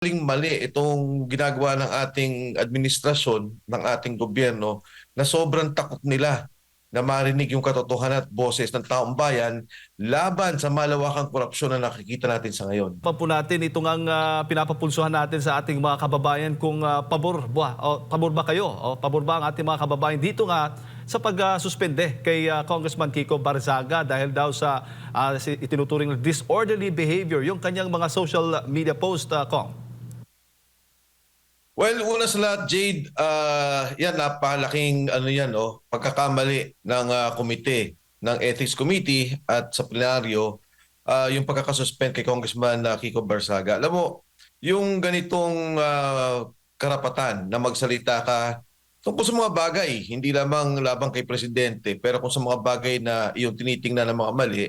maling mali itong ginagawa ng ating administrasyon, ng ating gobyerno, na sobrang takot nila na marinig yung katotohanan at boses ng taong bayan laban sa malawakang korupsyon na nakikita natin sa ngayon. pa po natin itong ang ah, pinapapulsuhan natin sa ating mga kababayan kung ah, pabor ba o pabor ba kayo o pabor ba ang ating mga kababayan dito nga sa pag-suspende kay ah, Congressman Kiko Barzaga dahil daw sa si- itinuturing disorderly behavior yung kanyang mga social media post uh, Kong. Well, una sa lahat, Jade, ah, yan, napalaking ano yan, oh, pagkakamali ng ah, komite, ng Ethics Committee at sa plenaryo, ah, yung pagkakasuspend kay Congressman ah, Kiko Barsaga. Alam mo, yung ganitong ah, karapatan na magsalita ka tungkol sa mga bagay, hindi lamang labang kay Presidente, pero kung sa mga bagay na iyong tinitingnan ng mga mali,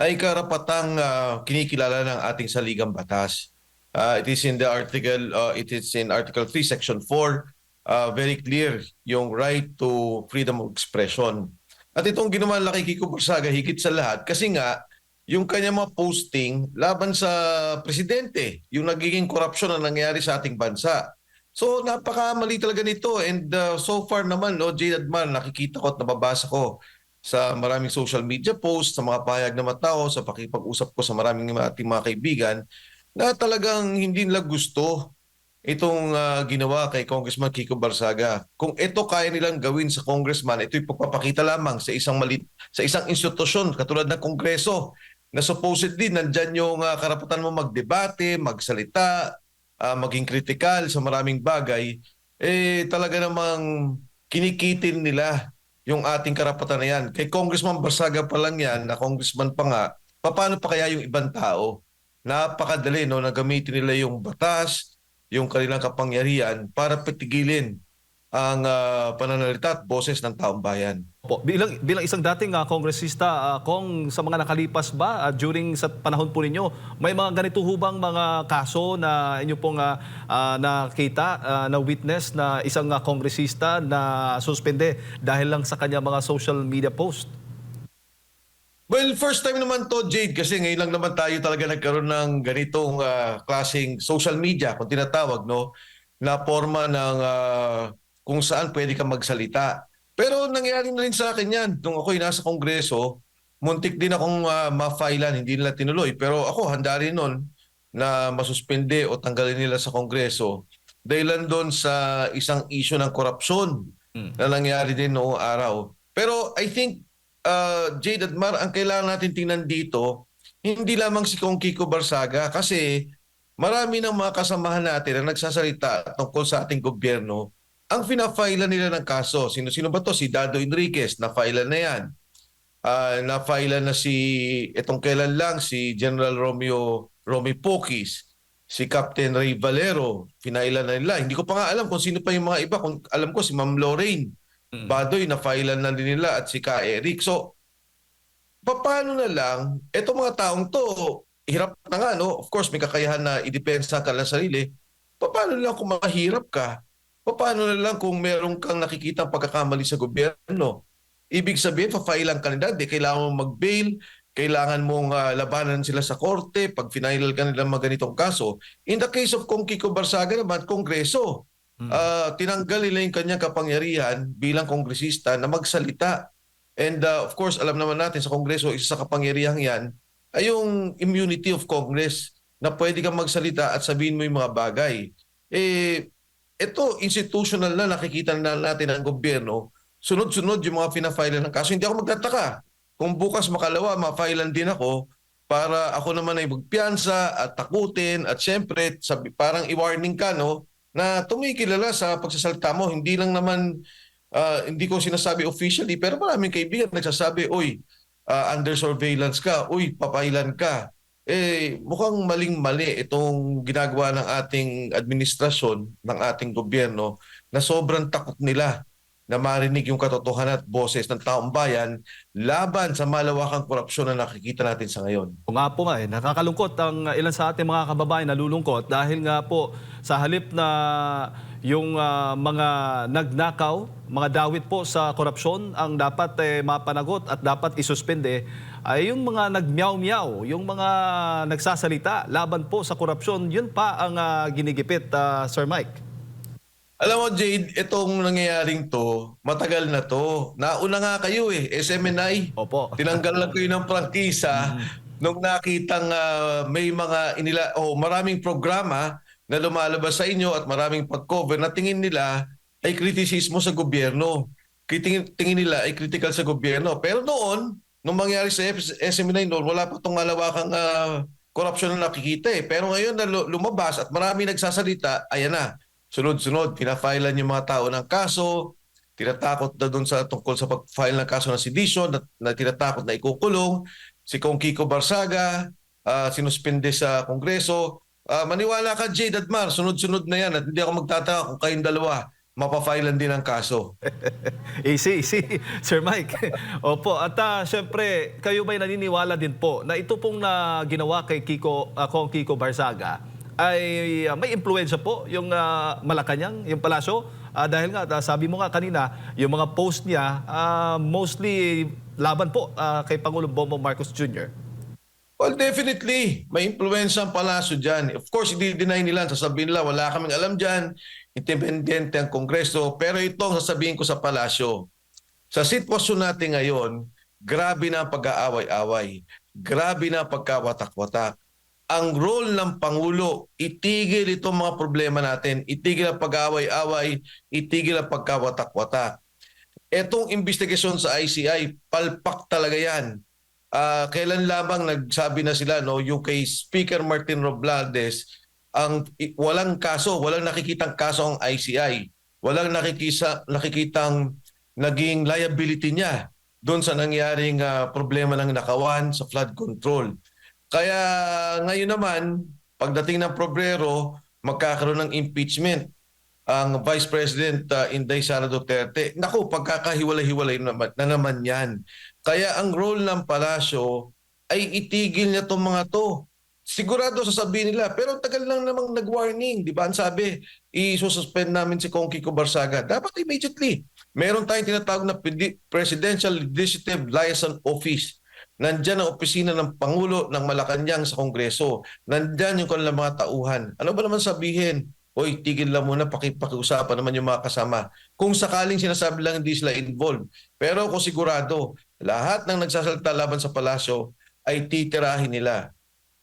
ay karapatang ah, kinikilala ng ating saligang batas. Uh, it is in the article, uh, it is in Article 3, Section 4, uh, very clear yung right to freedom of expression. At itong ginawa ng Laki Kiko Barsaga higit sa lahat kasi nga yung kanya mga posting laban sa presidente, yung nagiging korupsyon na nangyari sa ating bansa. So napakamali talaga nito and uh, so far naman, no, Jay Adman, nakikita ko at nababasa ko sa maraming social media posts, sa mga pahayag na mga tao, sa pakipag-usap ko sa maraming ating mga kaibigan, na talagang hindi nila gusto itong ah, ginawa kay Congressman Kiko Barsaga. Kung ito kaya nilang gawin sa congressman, ito'y pagpapakita lamang sa isang mali, sa isang institusyon katulad ng Kongreso na supposedly nandyan yung ah, karapatan mo magdebate, magsalita, ah, maging kritikal sa maraming bagay, eh talaga namang kinikitin nila yung ating karapatan na yan. Kay Congressman Barsaga pa lang yan, na congressman pa nga, paano pa kaya yung ibang tao? Napakadali no, na gamitin nila yung batas, yung kanilang kapangyarihan para patigilin ang ah, pananalita at boses ng taong bayan. Po, bilang bilang isang dating ah, kongresista ah, Kong sa mga nakalipas ba ah, during sa panahon po ninyo may mga ganito hubang mga kaso na inyo pong ah, ah, nakita ah, na witness na isang ah, kongresista na suspende dahil lang sa kanya mga social media post. Well, first time naman to, Jade, kasi ngayon lang naman tayo talaga nagkaroon ng ganitong ah, klaseng social media, kung tinatawag, no? Na forma ng ah, kung saan pwede ka magsalita. Pero nangyari na rin sa akin yan. Nung ako'y nasa kongreso, muntik din akong uh, ma-filean, hindi nila tinuloy. Pero ako, handa rin nun na masuspende o tanggalin nila sa kongreso dahil doon sa isang issue ng korupsyon Mm. na nangyari din noong araw. Pero I think, uh, Jade at Mar, ang kailangan natin tingnan dito, hindi lamang si Kong Kiko Barsaga kasi marami ng mga kasamahan natin na nagsasalita tungkol sa ating gobyerno ang pinafailan nila ng kaso. Sino-sino ba to? Si Dado Enriquez, na-failan na yan. Ah, na-failan na si, itong kailan lang, si General Romeo Romy Pokis, si Captain Ray Valero, pinailan na nila. Hindi ko pa nga alam kung sino pa yung mga iba. Kung alam ko si Ma'am Lorraine Mm. Badoy, na-failan na din nila at si Ka Eric. So, pa- paano na lang, etong mga taong to, hirap na nga, no? Of course, may kakayahan na idepensa ka lang sarili. Pa- Paano na lang kung mahirap ka? Pa- Paano na lang kung meron kang nakikita pagkakamali sa gobyerno? Ibig sabihin, pa-file ang kandidat, di kailangan mong mag-bail, kailangan mong ah, labanan sila sa korte pag final ka nila mga ganitong kaso. In the case of Kong Kiko Barsaga naman, Kongreso, Ah, tinanggal nila yung kanyang kapangyarihan bilang kongresista na magsalita. And uh, of course, alam naman natin sa Kongreso, isa sa kapangyarihan yan ay yung immunity of Congress na pwede kang magsalita at sabihin mo yung mga bagay. Eh, ito, institutional na nakikita na natin ang gobyerno, sunod-sunod yung mga pinafile ng kaso. Hindi ako magtataka. Kung bukas makalawa, ma-filean din ako para ako naman ay magpiyansa at takutin at syempre sabi, parang i-warning ka no na tumikilala sa pagsasalita mo. Hindi lang naman, ah, hindi ko sinasabi officially, pero maraming kaibigan nagsasabi, uy, ah, under surveillance ka, uy, papailan ka. Eh, mukhang maling-mali itong ginagawa ng ating administrasyon, ng ating gobyerno, na sobrang takot nila na marinig yung katotohanan at boses ng taong bayan laban sa malawakang korupsyon na nakikita natin sa ngayon. O nga po nga eh, nakakalungkot ang ilan sa ating mga kababayan nalulungkot dahil nga po sa halip na yung ah, mga nagnakaw, mga dawit po sa korupsyon ang dapat eh, mapanagot at dapat isuspende ay yung mga nagmeow-meow, yung mga nagsasalita laban po sa korupsyon, yun pa ang ah, ginigipit, ah, Sir Mike. Alam mo Jade, itong nangyayaring to, matagal na to. Nauna nga kayo eh, SMNI. Opo. Tinanggal lang kayo ng prangkisa nung nakitang ah, may mga inila o maraming programa na lumalabas sa inyo at maraming pag-cover na tingin nila ay kritisismo sa gobyerno. Tingin, tingin nila ay critical sa gobyerno. Pero noon, nung mangyari sa F- SMNI noon, wala pa itong malawakang uh, korupsyon na nakikita eh. Pero ngayon na lu- lumabas at marami nagsasalita, ayan na, sunod-sunod, pinafailan yung mga tao ng kaso, tinatakot na doon sa tungkol sa pag-file ng kaso ng sedition na, na tinatakot na ikukulong, si Kong Kiko Barsaga, ah, sinuspende sa Kongreso. Ah, maniwala ka, Jade at Mar, sunod-sunod na yan at hindi ako magtataka kung kayong dalawa mapafailan din ang kaso. Easy, easy. Sir Mike. Opo, at ah, syempre, kayo ba'y naniniwala din po na ito pong na ginawa kay Kiko, uh, Kong Kiko Barzaga ay ah, may impluensya po yung ah, Malacanang, yung palasyo? Ah, dahil nga, ah, sabi mo nga kanina, yung mga post niya, ah, mostly laban po ah, kay Pangulong Bongbong Marcos Jr. Well, definitely. May influensya ang palasyo dyan. Of course, hindi deny nila. Sasabihin nila, wala kaming alam dyan. Independente ang Kongreso. Pero ito ang sasabihin ko sa palasyo. Sa sitwasyon natin ngayon, grabe na ang pag-aaway-away. Grabe na ang pagkawatak-watak. Ang role ng Pangulo, itigil itong mga problema natin. Itigil ang pag-aaway-away. Itigil ang pagkawatak-watak. Etong investigasyon sa ICI, palpak talaga yan. Ah, kailan lamang nagsabi na sila no yung kay Speaker Martin Roblades ang walang kaso, walang nakikitang kaso ang ICI. Walang nakikisa nakikitang naging liability niya doon sa nangyaring ah, problema ng nakawan sa flood control. Kaya ngayon naman, pagdating ng Probrero, magkakaroon ng impeachment ang Vice President uh, Inday Sara Duterte. Naku, pagkakahiwalay-hiwalay naman, na naman yan. Kaya ang role ng palasyo ay itigil niya itong mga to. Sigurado sasabihin nila, pero tagal lang namang nag-warning. Di ba? Ang sabi, i-suspend namin si Kong Kiko Barsaga. Dapat immediately. Meron tayong tinatawag na Presidential Legislative Liaison Office. Nandyan ang opisina ng Pangulo ng Malacanang sa Kongreso. Nandyan yung kanilang mga tauhan. Ano ba naman sabihin? Oy, tigil lang muna, pakipakiusapan naman yung mga kasama. Kung sakaling sinasabi lang hindi sila involved. Pero ako sigurado, lahat ng nagsasalita laban sa palasyo ay titirahin nila.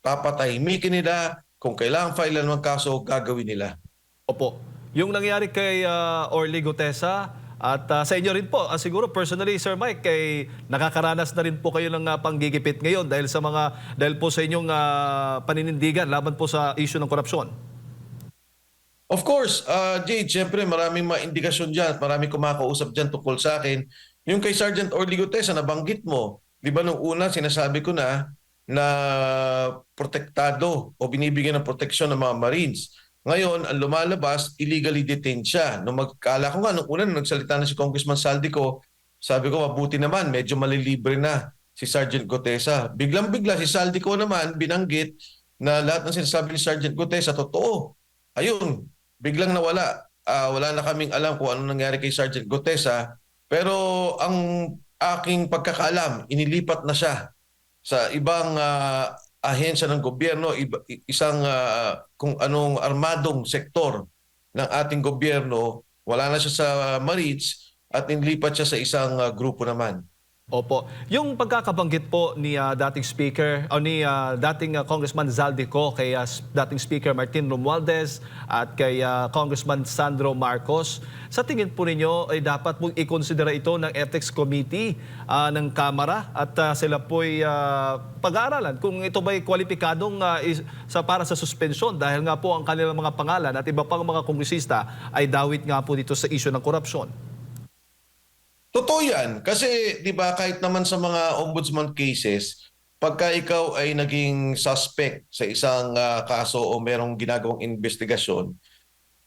Papatahimikin nila. Kung kailangan file ng kaso, gagawin nila. Opo. Yung nangyari kay ah, Orly Gutesa at ah, sa inyo rin po, ah, siguro personally Sir Mike, kay nakakaranas na rin po kayo ng ah, panggigipit ngayon dahil sa mga dahil po sa inyong ah, paninindigan laban po sa issue ng korupsyon. Of course, uh, Jade, siyempre maraming mga indikasyon dyan at maraming kumakausap dyan tungkol sa akin. Yung kay Sergeant Orly Gutesa, nabanggit mo, di ba nung una sinasabi ko na na protektado o binibigyan ng proteksyon ng mga Marines. Ngayon, ang lumalabas, illegally detained siya. Nung magkala ko nga, nung una nagsalita na si Congressman Saldico, sabi ko, mabuti naman, medyo malilibre na si Sergeant Gutesa. Biglang-bigla si Saldico naman binanggit na lahat ng sinasabi ni Sergeant Gutesa, totoo. Ayun, biglang nawala. Ah, wala na kaming alam kung ano nangyari kay Sergeant Gutesa. Pero ang aking pagkakaalam, inilipat na siya sa ibang ah, ahensya ng gobyerno, isang ah, kung anong armadong sektor ng ating gobyerno, wala na siya sa Marines at inilipat siya sa isang ah, grupo naman. Opo. Yung pagkakabanggit po ni ah, dating speaker o ni ah, dating ah, Congressman Zaldico kay s- dating speaker Martin Romualdez at kay ah, Congressman Sandro Marcos, sa tingin po ninyo ay dapat mong ikonsidera ito ng Ethics Committee ah, ng Kamara at ah, sila po ay ah, pag-aaralan kung ito ba'y kwalipikadong ah, is- sa para sa suspensyon dahil nga po ang kanilang mga pangalan at iba pang mga kongresista ay dawit nga po dito sa issue ng korupsyon. Totoo yan. Kasi, di ba, kahit naman sa mga ombudsman cases, pagka ikaw ay naging suspect sa isang ah, kaso o merong ginagawang investigasyon,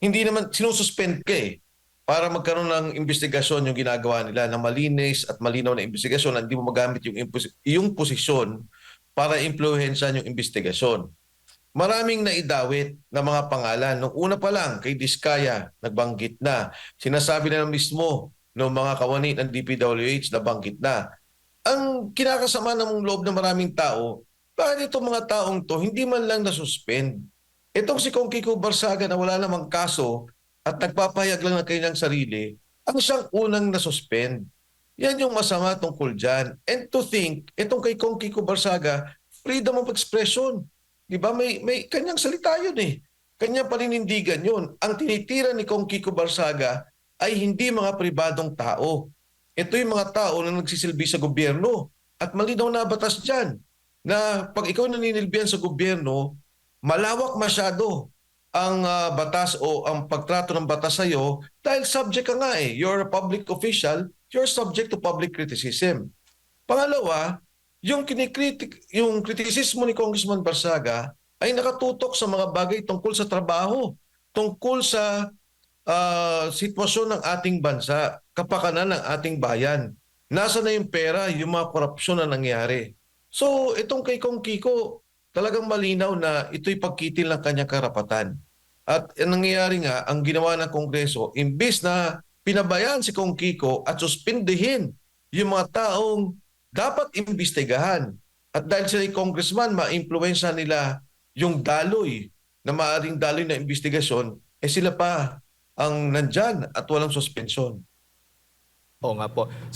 hindi naman, sinususpend ka eh para magkaroon ng investigasyon yung ginagawa nila na malinis at malinaw na investigasyon na hindi mo magamit yung, yung posisyon para impluensyahan yung investigasyon. Maraming naidawit na mga pangalan. Nung una pa lang, kay Diskaya, nagbanggit na. Sinasabi na mismo ng mga kawani ng DPWH na banggit na. ang kinakasama ng loob ng maraming tao, bakit itong mga taong to hindi man lang nasuspend? Itong si Kong Kiko Barsaga na wala namang kaso at nagpapahayag lang ng kanyang sarili, ang siyang unang nasuspend. Yan yung masama tungkol dyan. And to think, itong kay Kong Kiko Barsaga, freedom of expression. Di ba? May, may kanyang salita yun eh. Kanyang paninindigan yun. Ang tinitira ni Kong Kiko Barsaga ay hindi mga pribadong tao. Ito yung mga tao na nagsisilbi sa gobyerno. At malinaw na batas dyan na pag ikaw naninilbihan sa gobyerno, malawak masyado ang ah, batas o ang pagtrato ng batas sa iyo dahil subject ka nga eh. You're a public official, you're subject to public criticism. Pangalawa, yung kinikritik, yung kritisismo ni Congressman Barsaga ay nakatutok sa mga bagay tungkol sa trabaho, tungkol sa ah, sitwasyon ng ating bansa, kapakanan ng ating bayan. Nasa na yung pera, yung mga korupsyon na nangyari. So, itong kay Kong Kiko, talagang malinaw na ito'y pagkitil ng kanyang karapatan. At ang nangyayari nga, ang ginawa ng Kongreso, imbis na pinabayaan si Kong Kiko at suspindihin yung mga taong dapat imbestigahan. At dahil sila congressman, ma-influensya nila yung daloy na maaring daloy na investigasyon, eh sila pa ang nandyan at walang suspensyon. Oo nga po. Sir